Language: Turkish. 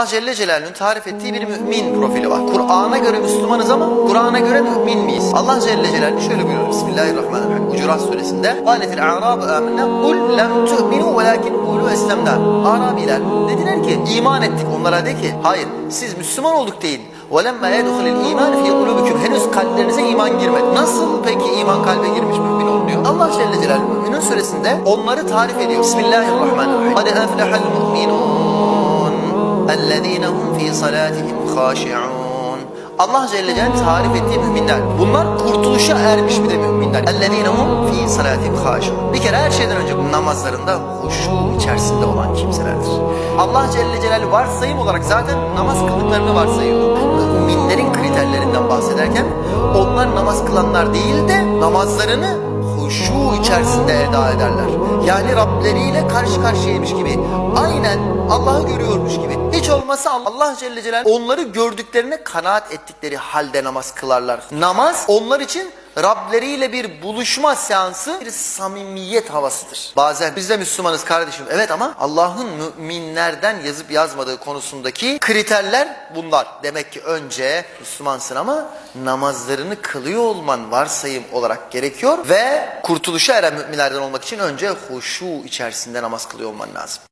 Allah Celle Celaluhu'nun tarif ettiği bir mümin profili var. Kur'an'a göre Müslümanız ama Kur'an'a göre mümin miyiz? Allah Celle Celaluhu şöyle buyuruyor. Bismillahirrahmanirrahim. Hucurat suresinde. Kâletil a'râbu âminne kul lem tu'minu velâkin kûlû eslemnâ. Arabiler dediler ki iman ettik. Onlara de ki hayır siz Müslüman olduk deyin. وَلَمَّا يَدْخُلِ الْا۪يمَانِ فِي قُلُوبِكُمْ Henüz kalplerinize iman girmedi. Nasıl peki iman kalbe girmiş mümin olunuyor? Allah Celle Celaluhu müminin suresinde onları tarif ediyor. Bismillahirrahmanirrahim. Hadi enflehal mu'minun. اَلَّذ۪ينَ هُمْ ف۪ي صَلَاتِهِمْ خَاشِعُونَ Allah Celle Celaluhu tarif ettiği müminler. Bunlar kurtuluşa ermiş bir de müminler. اَلَّذ۪ينَ هُمْ ف۪ي صَلَاتِهِمْ خَاشِعُونَ Bir kere her şeyden önce bu namazlarında huşu içerisinde olan kimselerdir. Allah Celle Celaluhu varsayım olarak zaten namaz kıldıklarını varsayıyor. Müminlerin kriterlerinden bahsederken onlar namaz kılanlar değil de namazlarını huşu içerisinde eda ederler. Yani Rableriyle karşı karşıyaymış gibi. Aynen Allah'ı görüyormuş gibi. hiç olmasa Allah Celle Celaluhu onları gördüklerine kanaat ettikleri halde namaz kılarlar. Namaz onlar için Rableriyle bir buluşma seansı, bir samimiyet havasıdır. Bazen biz de Müslümanız kardeşim. Evet ama Allah'ın müminlerden yazıp yazmadığı konusundaki kriterler bunlar. Demek ki önce Müslümansın ama namazlarını kılıyor olman varsayım olarak gerekiyor ve kurtuluşa eren müminlerden olmak için önce huşu içerisinde namaz kılıyor olman lazım.